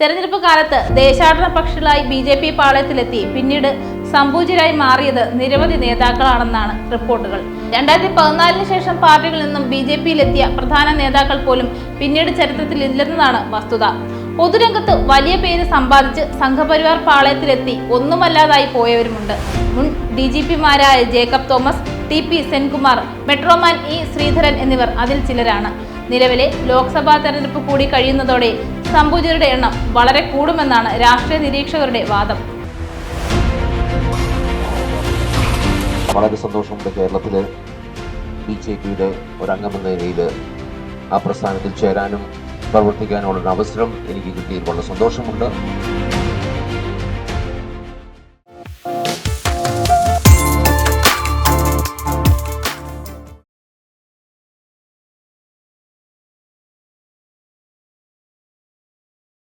തെരഞ്ഞെടുപ്പ് കാലത്ത് ദേശാടന പക്ഷികളായി ബി ജെ പി പാളയത്തിലെത്തി. പിന്നീട് സംപൂജ്യരായി മാറിയത് നിരവധി നേതാക്കളാണെന്നാണ് റിപ്പോർട്ടുകൾ. രണ്ടായിരത്തി പതിനാലിന് ശേഷം പാർട്ടികളിൽ നിന്നും ബി ജെ പിയിലെത്തിയ പ്രധാന നേതാക്കൾ പോലും പിന്നീട് ചരിത്രത്തിൽ ഇല്ലെന്നതാണ് വസ്തുത. പൊതുരംഗത്ത് വലിയ പേര് സമ്പാദിച്ച് സംഘപരിവാർ പാളയത്തിലെത്തി. ഒന്നുമല്ലാതായി പോയവരുമുണ്ട്. മുൻ D G പിമാരായ Jacob Thomas T P Senkumar metroman E Sreedharan എന്നിവർ അതിൽ ചിലരാണ്. നിലവിലെ ലോക്സഭാ തെരഞ്ഞെടുപ്പ് കൂടി കഴിയുന്നതോടെ സംപൂജ്യരുടെ എണ്ണം വളരെ കൂടുമെന്നാണ് രാഷ്ട്രീയ നിരീക്ഷകരുടെ വാദം. വളരെ സന്തോഷമുണ്ട് കേരളത്തിൽ ബി ജെ പിയുടെ ഒരംഗമെന്ന നിലയിൽ ആ പ്രസ്ഥാനത്തിൽ ചേരാനും പ്രവർത്തിക്കാനുമുള്ള അവസരം എനിക്ക് കിട്ടിയതിൽ സന്തോഷമുണ്ട്.